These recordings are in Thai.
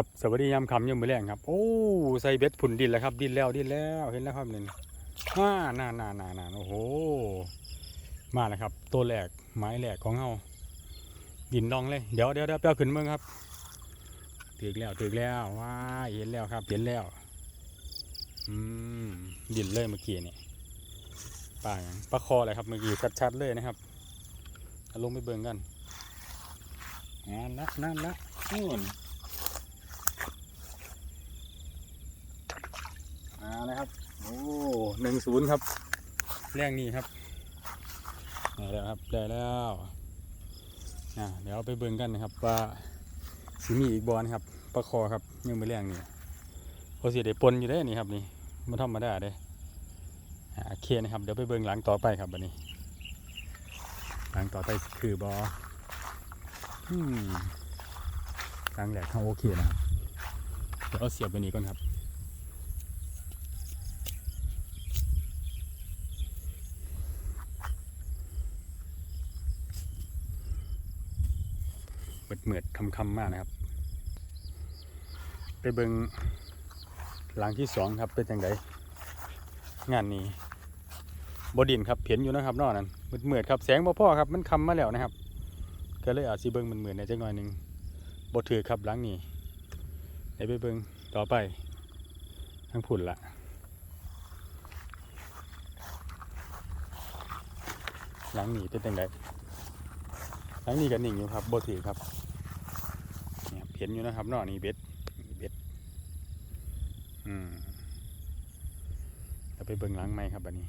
ครับสวัสดียามคำยามมือแรงครับ โอ้ใส่เบ็ดผุนดินแล้วครับ ดินแล้วดินแล้วเห็นแล้วครับนี่ฮ่าน่าน่าน่าน่าโอ้โหมาแล้วครับ ตัวแรกไม้แรกของเฮาดินดองเลยเดี๋ยวเดี๋ยวเดี๋ยวเปียวขึ้นเมืองครับถึกแล้วถึกแล้วว้าเห็นแล้วครับเห็นแล้วอืมดินเลยเมื่อกี้นี่ปลาหยังปลาคอเลยครับเมื่อกี้ชัดๆเลยนะครับลงไปเบิ่งกันนั่นละนั่นละนู่นาแล้วครับ โอ้หนึ่งศูนย์ครับแรงนี้ครับได้แล้วครับได้แล้วอ่าเดี๋ยวไปเบิ่งกันนะครับว่าสิมีอีกบอลครับปลาคอครับยังไม่แรงนี่โอเสิได้ปนอยู่ได้นี่ครับนี่มันธรรมดาเด้โอเคนะครับเดี๋ยวไปเบิ่งหลังต่อไปครับบันนี้ หลังต่อไปคือบออืมหลังแหลกเขาโอเคนะครับเดี๋ยวเอาเสียบไปนี้ก่อนครับ มืดมืดคำคำมากนะครับ ไปเบิงหลังที่สองครับเป็นจังไดงานนี้บดินครับเห็นอยู่นะครับนอกนั้นมืดมืดครับแสงบ่พ่อครับมันคำมาแล้วนะครับ ก็เลยอาจสิเบิงมันเหมือนในจังหน่อยหนึ่งบดถือครับหลังนี้เดี๋ยวไปเบิงต่อไปทั้งผุนละหลังนี้เป็นจังได ทั้งนี้กันหนิงอยู่ครับโบถือครับเนี่ยเห็นอยู่นะครับนอนี่เบ็ดเบ็ดอืมเราไปเบิ่งหลังไหมครับบันนี้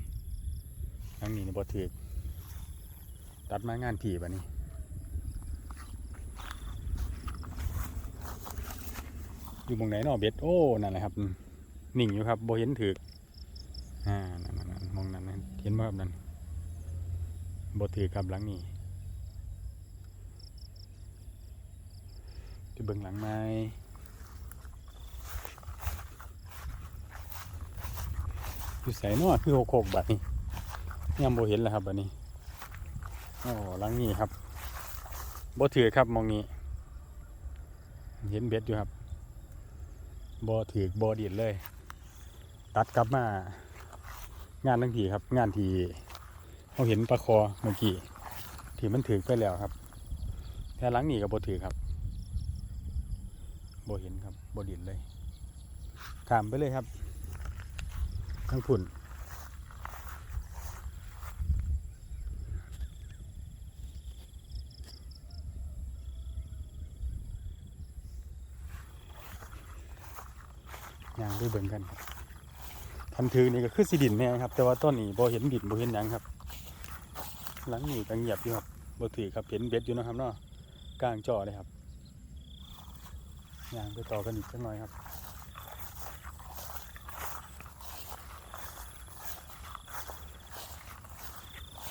หลังนี้นี่โบถือตัดมางานผีบันนี้อยู่มองไหนนอเบ็ดโอ้นั่นแหละครับอืมนิ่งอยู่ครับโบเห็นถืออ่านั่นนั่นนั่นมองนั่นนั่นเห็นไหมครับนั่นโบถือครับหลังนี้ ไปเบิ่งหลังไม้อยู่ใส่นอคือหกหกบัดนี้ยังบ่เห็นแล้วครับบัดนี้โอ้หลังนี้ครับบ่ถือครับมองนี้ เห็นเบ็ดอยู่ครับบ่ถือบ่ดีดเลย ตัดกลับมา งานทั้งทีครับ งานทีเขาเห็นปลาคอเมื่อกี้ที่มันถือไปแล้วครับแต่หลังนี้ก็บ่ถือครับ บ่เห็นครับบ่ดินเลยขามไปเลยครับทั้งผุ่นย่างด้วยเบิ่งกันครับคันถือนี่ก็คือสิดินแน่ครับ แต่ว่าต้นนี้บ่เห็นดินบ่เห็นหยังครับ หลังนี้ก็เงียบอยู่ครับบ่ถือครับเห็นเบ็ดอยู่นะครับเนาะกลางจอเลยครับ ย่างไปต่อกันอีกสักหน่อยครับ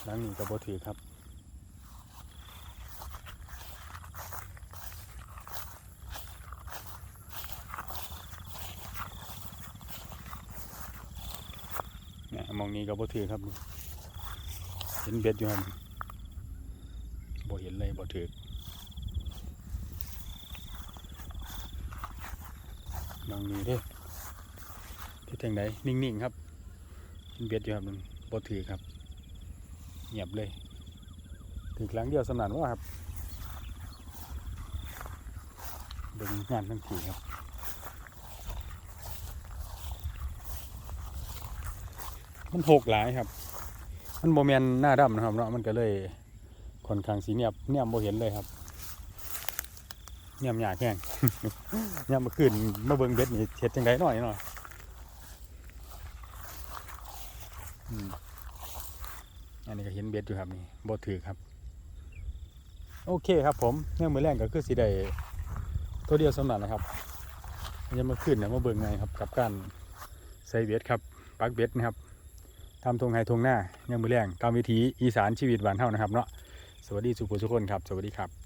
หลังนี้กระโบถือครับเนี่ยมองนี้กระโบถือครับ เห็นเบ็ดอยู่ครับบ่เห็นเลยบ่ถือ บางนี้เด้ที่ทางไหนนิ่งๆครับกินเบียดอยู่ครับมันบถือครับเงียบเลยถือครั้งเดียวสำนันว่าครับเบิ่งงานทั้งทีครับมันหกหลายครับ มันโมเมนหน้าดำนะครับเนาะมันก็เลยค่อนข้างสีเนียบเนี่ยโมเห็นเลยครับ เนี่ยมหยาแห้งยามมาขึ้นมาเบิ่งเบ็ดนี่เฮ็ดจังไดหน่อยหน่อยอันนี้ก็เห็นเบ็ดอยู่ครับนี่บ่ถือครับ โอเคครับผมเนี่ยมือแรกก็คือสิได้ตัวเดียวสำนักนะครับยังมาขึ้นเนี่ยมาเบิ่งไงครับ กับการใส่เบ็ดครับปักเบ็ดนะครับทำทงไฮทงหน้าเนี่ยมือแรงตามวิถีอีสานชีวิตบ้านเฮานะครับเนาะสวัสดีสุภุสุคนครับ สวัสดีครับ